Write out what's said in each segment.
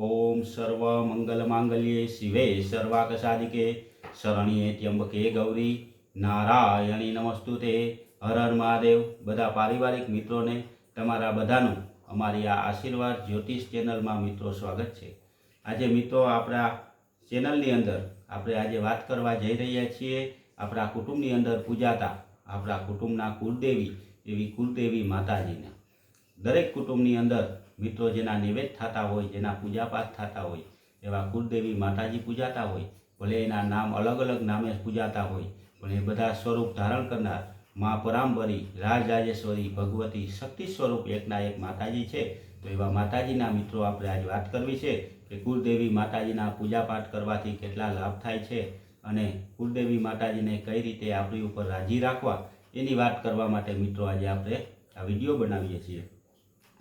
ઓમ સર્વ મંગલ માંગલ્યે શિવે સર્વાક સાધિકે શરણ્યે ત્યંબકે ગૌરી નારાયણી નમસ્તુતે હર હર મહાદેવ બધા પારિવારિક મિત્રોને તમારા બધાનું અમારી આ આશીર્વાદ જ્યોતિષ ચેનલમાં મિત્રો સ્વાગત છે. આજે મિત્રો આપણા ચેનલની અંદર આપણે આજે વાત કરવા જઈ રહ્યા છીએ આપણા કુટુંબની અંદર પૂજાતા આપણા કુટુંબના કુળદેવી એવી કુળદેવી માતાજીને. દરેક કુટુંબની અંદર મિત્રો જેના નિવેદ થતા હોય, જેના પૂજાપાઠ થતા હોય, એવા કુળદેવી માતાજી પૂજાતા હોય, ભલે એના નામ અલગ અલગ નામે પૂજાતા હોય, પણ એ બધા સ્વરૂપ ધારણ કરનાર મા પરાંબરી, રાજરાજેશ્વરી, ભગવતી શક્તિ સ્વરૂપ એકના એક માતાજી છે. તો એવા માતાજીના મિત્રો આપણે આજે વાત કરવી છે કે કુળદેવી માતાજીના પૂજાપાઠ કરવાથી કેટલા લાભ થાય છે અને કુળદેવી માતાજીને કઈ રીતે આપણી ઉપર રાજી રાખવા, એની વાત કરવા માટે મિત્રો આજે આપણે આ વીડિયો બનાવીએ છીએ.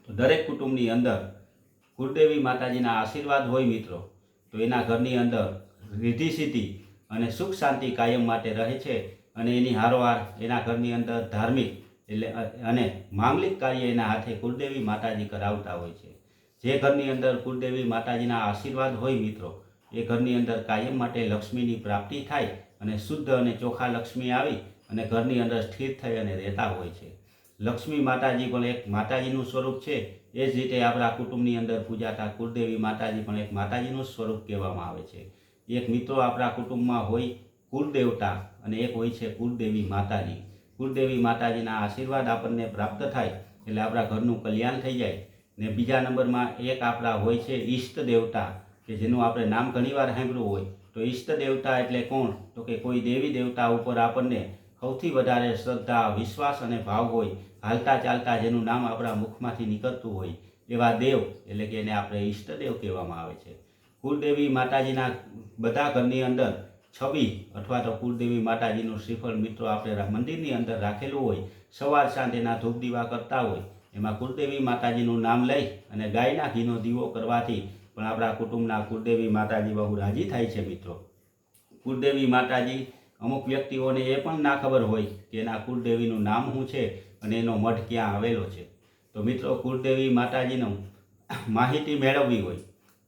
તો દરેક કુટુંબની અંદર કુળદેવી માતાજીના આશીર્વાદ હોય મિત્રો, તો એના ઘરની અંદર રીધિ સિદ્ધિ અને સુખ શાંતિ કાયમ માટે રહે છે અને એની હારોહાર એના ઘરની અંદર ધાર્મિક એટલે અને માંગલિક કાર્ય એના હાથે કુળદેવી માતાજી કરાવતા હોય છે. જે ઘરની અંદર કુળદેવી માતાજીના આશીર્વાદ હોય મિત્રો, એ ઘરની અંદર કાયમ માટે લક્ષ્મીની પ્રાપ્તિ થાય અને શુદ્ધ અને ચોખા લક્ષ્મી આવી અને ઘરની અંદર સ્થિર થઈ અને રહેતા હોય છે. લક્ષ્મી માતાજી પણ એક માતાજીનું સ્વરૂપ છે. એ જ રીતે આપણા કુટુંબની અંદર પૂજાતા કુળદેવી માતાજી પણ એક માતાજીનું સ્વરૂપ કહેવામાં આવે છે. એક મિત્રો આપણા કુટુંબમાં હોય કુળદેવતા અને એક હોય છે કુળદેવી માતાજી. કુળદેવી માતાજીના આશીર્વાદ આપણને પ્રાપ્ત થાય એટલે આપણા ઘરનું કલ્યાણ થઈ જાય. ને બીજા નંબરમાં એક આપણા હોય છે ઈષ્ટ દેવતા, કે જેનું આપણે નામ ઘણીવાર સાંભળ્યું હોય. તો ઈષ્ટ દેવતા એટલે કોણ? તો કે કોઈ દેવી દેવતા ઉપર આપણને સૌથી વધારે શ્રદ્ધા, વિશ્વાસ અને ભાવ હોય. હાલતા ચાલતા જેનું નામ આપણા મુખમાંથી નીકળતું હોય એવા દેવ, એટલે કે એને આપણે ઈષ્ટદેવ કહેવામાં આવે છે. કુળદેવી માતાજીના બધા ઘરની અંદર છબી અથવા તો કુળદેવી માતાજીનું શ્રીફળ મિત્રો આપણે મંદિરની અંદર રાખેલું હોય, સવાર સાંજ એના ધૂપ દીવા કરતા હોય, એમાં કુળદેવી માતાજીનું નામ લઈ અને ગાયના ઘીનો દીવો કરવાથી પણ આપણા કુટુંબના કુળદેવી માતાજી બહુ રાજી થાય છે મિત્રો. કુળદેવી માતાજી અમુક વ્યક્તિઓને એ પણ ના ખબર હોય કે એના કુળદેવીનું નામ શું છે અને એનો મઠ ક્યાં આવેલો છે. તો મિત્રો, કુળદેવી માતાજીનું માહિતી મેળવવી હોય,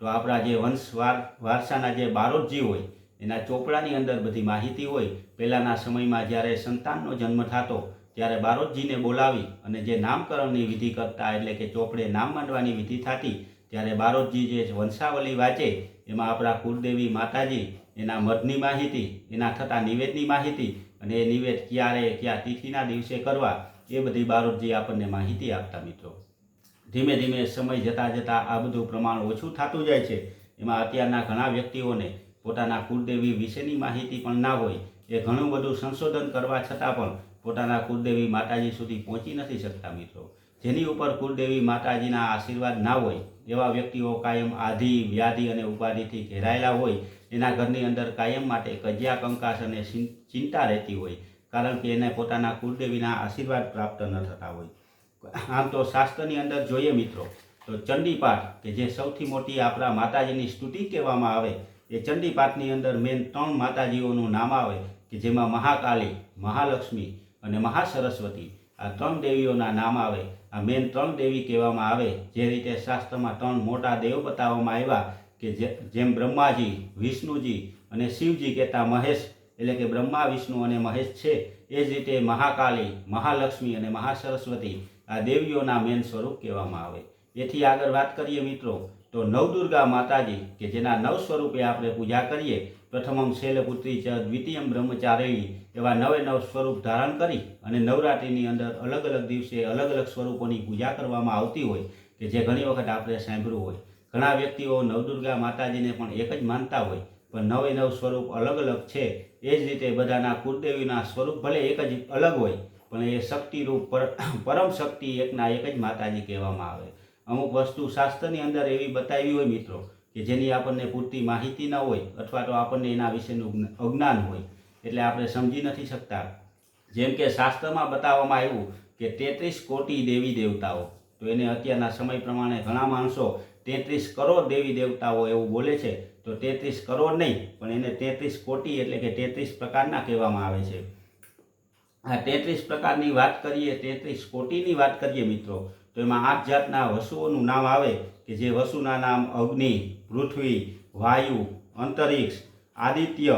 તો આપણા જે વંશ વાર, વારસાના જે બારોટજી હોય, એના ચોપડાની અંદર બધી માહિતી હોય. પહેલાંના સમયમાં જ્યારે સંતાનનો જન્મ થતો, ત્યારે બારોટજીને બોલાવી અને જે નામકરણની વિધિ કરતા, એટલે કે ચોપડે નામ માંડવાની વિધિ થતી, ત્યારે બારોટજી જે વંશાવલી વાંચે, એમાં આપણા કુળદેવી માતાજી એના મઢની માહિતી, એના થતા નિવેદની માહિતી અને એ નિવેદ ક્યારે, ક્યાં તિથિના દિવસે કરવા એ બધી બારોટજી આપણને માહિતી આપતા મિત્રો. ધીમે ધીમે સમય જતાં જતાં આ બધું પ્રમાણ ઓછું થતું જાય છે. એમાં અત્યારના ઘણા વ્યક્તિઓને પોતાના કુળદેવી વિશેની માહિતી પણ ના હોય. એ ઘણું બધું સંશોધન કરવા છતાં પણ પોતાના કુળદેવી માતાજી સુધી પહોંચી નથી શકતા મિત્રો. જેની ઉપર કુળદેવી માતાજીના આશીર્વાદ ના હોય, એવા વ્યક્તિઓ કાયમ આધિ, વ્યાધિ અને ઉપાધિથી ઘેરાયેલા હોય, એના ઘરની અંદર કાયમ માટે કજિયા કંકાસ અને ચિંતા રહેતી હોય. કારણ કે એને પોતાના કુળદેવીના આશીર્વાદ પ્રાપ્ત ન થતા હોય. આમ તો શાસ્ત્રની અંદર જોઈએ મિત્રો, તો ચંડીપાઠ, કે જે સૌથી મોટી આપણા માતાજીની સ્તુતિ કહેવામાં આવે, એ ચંડીપાઠની અંદર મેન ત્રણ માતાજીઓનું નામ આવે, કે જેમાં મહાકાલી, મહાલક્ષ્મી અને મહાસરસ્વતી. આ ત્રણ દેવીઓના નામ આવે. આ મેન ત્રણ દેવી કહેવામાં આવે, જે રીતે શાસ્ત્રમાં ત્રણ મોટા દેવ બતાવવામાં આવ્યા, કે જેમ બ્રહ્માજી, વિષ્ણુજી અને શિવજી કહેતા મહેશ એટલે કે બ્રહ્મા, વિષ્ણુ અને મહેશ છે. એ જ રીતે મહાકાલી મહાલક્ષ્મી અને મહાસરસ્વતી આ દેવીઓના મેન સ્વરૂપ કહેવામાં આવે. એથી આગળ વાત કરીએ મિત્રો, તો નવદુર્ગા માતાજી, કે જેના નવ સ્વરૂપે આપણે પૂજા કરીએ, પ્રથમમ શૈલપુત્રી ચ, દ્વિતીયમ બ્રહ્મચારિણી, એવા નવે નવ સ્વરૂપ ધારણ કરી અને નવરાત્રિની અંદર અલગ અલગ દિવસે અલગ અલગ સ્વરૂપોની પૂજા કરવામાં આવતી હોય, કે જે ઘણી વખત આપણે સાંભળ્યું હોય. ઘણા વ્યક્તિઓ નવદુર્ગા માતાજીને પણ એક જ માનતા હોય, પણ નવે નવ સ્વરૂપ અલગ અલગ છે. એ જ રીતે બધાના કુળદેવીના સ્વરૂપ ભલે એક જ અલગ હોય, પણ એ શક્તિરૂપ પર પરમ શક્તિ એકના એક જ માતાજી કહેવામાં આવે. અમુક વસ્તુ શાસ્ત્રની અંદર એવી બતાવી હોય મિત્રો, કે જેની આપણને પૂરતી માહિતી ન હોય, અથવા તો આપણને એના વિશેનું અજ્ઞાન હોય, એટલે આપણે સમજી નથી શકતા. જેમ કે શાસ્ત્રમાં બતાવવામાં આવ્યું કે તેત્રીસ કોટી દેવી દેવતાઓ, તો એને અત્યારના સમય પ્રમાણે ઘણા માણસો તેત્રીસ કરોડ દેવી દેવતાઓ એવું બોલે છે તો તેત્રીસ કરોડ નહીં, પણ એને તેત્રીસ કોટી એટલે કે તેત્રીસ પ્રકારના કહેવામાં આવે છે. આ તેત્રીસ પ્રકારની વાત કરીએ, તેત્રીસ કોટીની વાત કરીએ મિત્રો, તો એમાં આઠ જાતના વસુઓનું નામ આવે કે જે વસુના નામ અગ્નિ, પૃથ્વી, વાયુ, અંતરિક્ષ, આદિત્ય,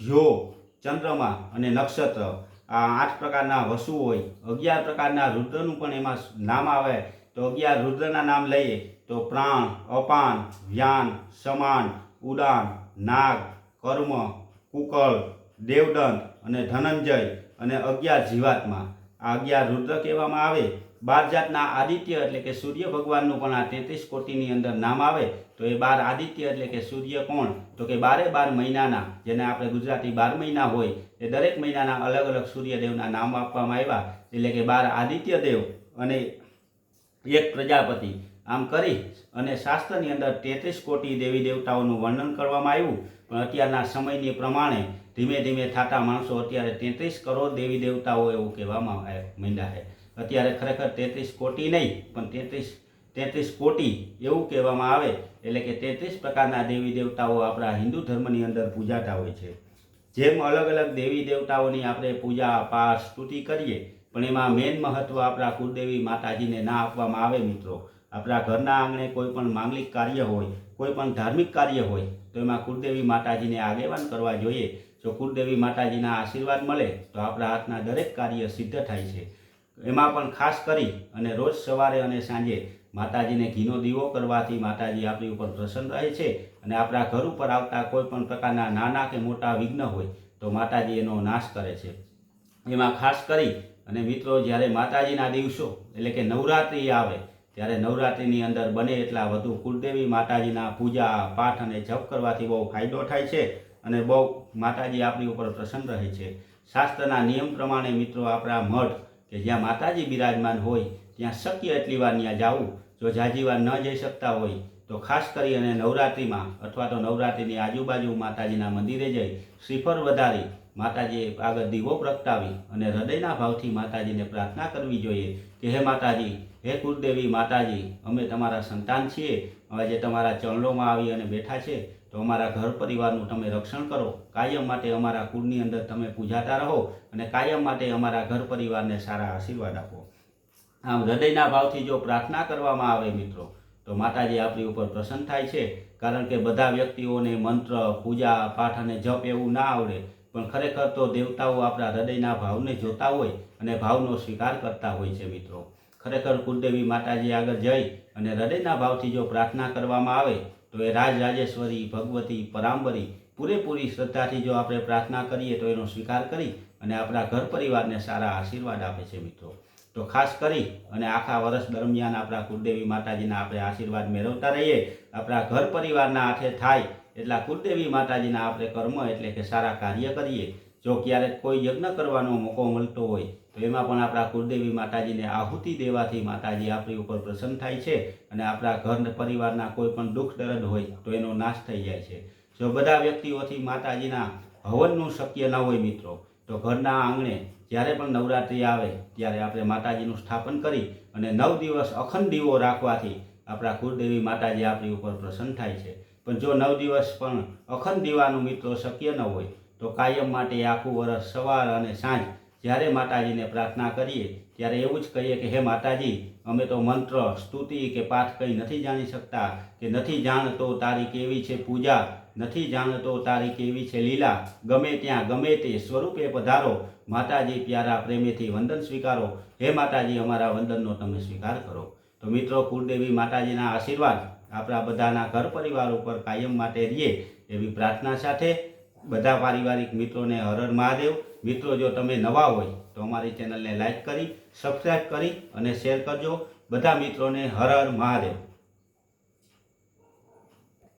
ધ્યો, ચંદ્રમા અને નક્ષત્ર. આ આઠ પ્રકારના વસુ હોય, અગિયાર પ્રકારના રુદ્રનું પણ એમાં નામ આવે તો અગિયાર રુદ્રના નામ લઈએ. તો પ્રાણ, અપાન, વ્યાન, સમાન, ઉડાન, નાગ, કર્મ, કુકળ, દેવદંત અને ધનંજય અને અગિયાર જીવાત્મા. આ અગિયાર રુદ્ર કહેવામાં આવે. બાર જાતના આદિત્ય એટલે કે સૂર્ય ભગવાનનું પણ આ તેત્રીસ કોટીની અંદર નામ આવે. તો એ બાર આદિત્ય એટલે કે સૂર્ય કોણ? તો કે બારે બાર મહિનાના, જેને આપણે ગુજરાતી બાર મહિના હોય, એ દરેક મહિનાના અલગ અલગ સૂર્યદેવના નામ આપવામાં આવ્યા. એટલે કે બાર આદિત્ય દેવ અને એક પ્રજાપતિ. આમ કરી અને શાસ્ત્રની અંદર તેત્રીસ કોટી દેવી દેવતાઓનું વર્ણન કરવામાં આવ્યું. પણ અત્યારના સમયની પ્રમાણે ધીમે ધીમે થતા માણસો અત્યારે તેત્રીસ કરોડ દેવી દેવતાઓ એવું કહેવામાં માંડ્યા છે. અત્યારે ખરેખર તેત્રીસ કોટી નહીં, પણ તેત્રીસ તેત્રીસ કોટી એવું કહેવામાં આવે એટલે કે તેત્રીસ પ્રકારના દેવી દેવતાઓ આપણા હિન્દુ ધર્મની અંદર પૂજાતા હોય છે. જેમ અલગ અલગ દેવી દેવતાઓની આપણે પૂજા, પાઠ, સ્તુતિ કરીએ પણ એમાં મેન મહત્વ આપણા કુળદેવી માતાજીને ના આપવામાં આવે મિત્રો. આપણા ઘરના આંગણે કોઈ પણ માંગલિક કાર્ય હોય, કોઈ પણ ધાર્મિક કાર્ય હોય, તો એમાં કુળદેવી માતાજીને આગેવાન કરવા જોઈએ. જો કુળદેવી માતાજીના આશીર્વાદ મળે, તો આપણા હાથના દરેક કાર્ય સિદ્ધ થાય છે. એમાં પણ ખાસ કરી અને રોજ સવારે અને સાંજે માતાજીને ઘીનો દીવો કરવાથી માતાજી આપણી ઉપર પ્રસન્ન રહે છે અને આપણા ઘર ઉપર આવતા કોઈ પણ પ્રકારના નાના કે મોટા વિઘ્ન હોય, તો માતાજી એનો નાશ કરે છે. એમાં ખાસ કરી અને મિત્રો, જ્યારે માતાજીના દિવસો, એટલે કે નવરાત્રિ આવે, ત્યારે નવરાત્રિની અંદર બને એટલા વધુ કુળદેવી માતાજીના પૂજા, પાઠ અને જપ કરવાથી બહુ ફાયદો થાય છે અને બહુ માતાજી આપણી ઉપર પ્રસન્ન રહે છે. શાસ્ત્રના નિયમ પ્રમાણે મિત્રો, આપણા મઠ કે જ્યાં માતાજી બિરાજમાન હોય, ત્યાં શક્ય એટલી વાર ત્યાં જવું. જો જાજી ન જઈ શકતા હોય, તો ખાસ કરી અને નવરાત્રિમાં અથવા તો નવરાત્રિની આજુબાજુ માતાજીના મંદિરે જઈ શ્રીફળ વધારી માતાજીએ આગળ દીવો પ્રગટાવી અને હૃદયના ભાવથી માતાજીને પ્રાર્થના કરવી જોઈએ કે હે માતાજી, હે કુળદેવી માતાજી, અમે તમારા સંતાન છીએ હવે જે તમારા ચરણોમાં આવી અને બેઠા છે. તો અમારા ઘર પરિવારનું તમે રક્ષણ કરો. કાયમ માટે અમારા કુળની અંદર તમે પૂજાતા રહો અને કાયમ માટે અમારા ઘર પરિવારને સારા આશીર્વાદ આપો. આમ હૃદયના ભાવથી જો પ્રાર્થના કરવામાં આવે મિત્રો, તો માતાજી આપણી ઉપર પ્રસન્ન થાય છે. કારણ કે બધા વ્યક્તિઓને મંત્ર, પૂજા, પાઠ અને જપ એવું ના આવડે. પણ ખરેખર તો દેવતાઓ આપણા હૃદયના ભાવને જોતા હોય અને ભાવનો સ્વીકાર કરતા હોય છે મિત્રો. ખરેખર કુળદેવી માતાજી આગળ જઈ અને હૃદયના ભાવથી જો પ્રાર્થના કરવામાં આવે, તો એ રાજ રાજેશ્વરી ભગવતી, પરાંબરી, પૂરેપૂરી શ્રદ્ધાથી જો આપણે પ્રાર્થના કરીએ તો એનો સ્વીકાર કરી અને આપણા ઘર પરિવારને સારા આશીર્વાદ આપે છે મિત્રો. તો ખાસ કરી અને આખા વર્ષ દરમિયાન આપણા કુળદેવી માતાજીના આપણે આશીર્વાદ મેળવતા રહીએ. આપણા ઘર પરિવારના હાથે થાય એટલા કુળદેવી માતાજીના આપણે કર્મ એટલે કે સારા કાર્ય કરીએ. જો ક્યારેક કોઈ યજ્ઞ કરવાનો મોકો મળતો હોય, તો એમાં પણ આપણા કુળદેવી માતાજીને આહુતિ દેવાથી માતાજી આપણી ઉપર પ્રસન્ન થાય છે અને આપણા ઘર પરિવારના કોઈ પણ દુઃખ દર્દ હોય, તો એનો નાશ થઈ જાય છે. જો બધા વ્યક્તિઓથી માતાજીના હવનનું શક્ય ન હોય મિત્રો, તો ઘરના આંગણે જ્યારે પણ નવરાત્રિ આવે, ત્યારે આપણે માતાજીનું સ્થાપન કરી અને નવ દિવસ અખંડ દીવો રાખવાથી આપણા કુળદેવી માતાજી આપણી ઉપર પ્રસન્ન થાય છે. પણ જો નવ દિવસ પણ અખંડ દીવાનું મિત્રો શક્ય ન હોય, તો કાયમ માટે આખું વરસ સવાર અને સાંજ જ્યારે માતાજીને પ્રાર્થના કરીએ, ત્યારે એવું જ કહીએ કે, હે માતાજી, અમે તો મંત્ર, સ્તુતિ કે પાઠ કંઈ નથી જાણી શકતા કે નથી જાણતો તારી કેવી છે પૂજા, નથી જાણતો તારી કેવી છે લીલા, ગમે ત્યાં ગમે તે સ્વરૂપે પધારો, માતાજી પ્યારા પ્રેમેથી વંદન સ્વીકારો, હે માતાજી અમારા વંદનનો તમે સ્વીકાર કરો. તો મિત્રો, કુળદેવી માતાજીના આશીર્વાદ આપણા બધાના ઘર પરિવાર ઉપર કાયમ માટે રહીએ એવી પ્રાર્થના સાથે બધા પારિવારિક મિત્રોને હર હર મહાદેવ. મિત્રો, જો તમે નવા હોય તો અમારી ચેનલને લાઈક કરી સબસ્ક્રાઈબ કરી અને શેર કરજો. બધા મિત્રોને હર હર મહાદેવ.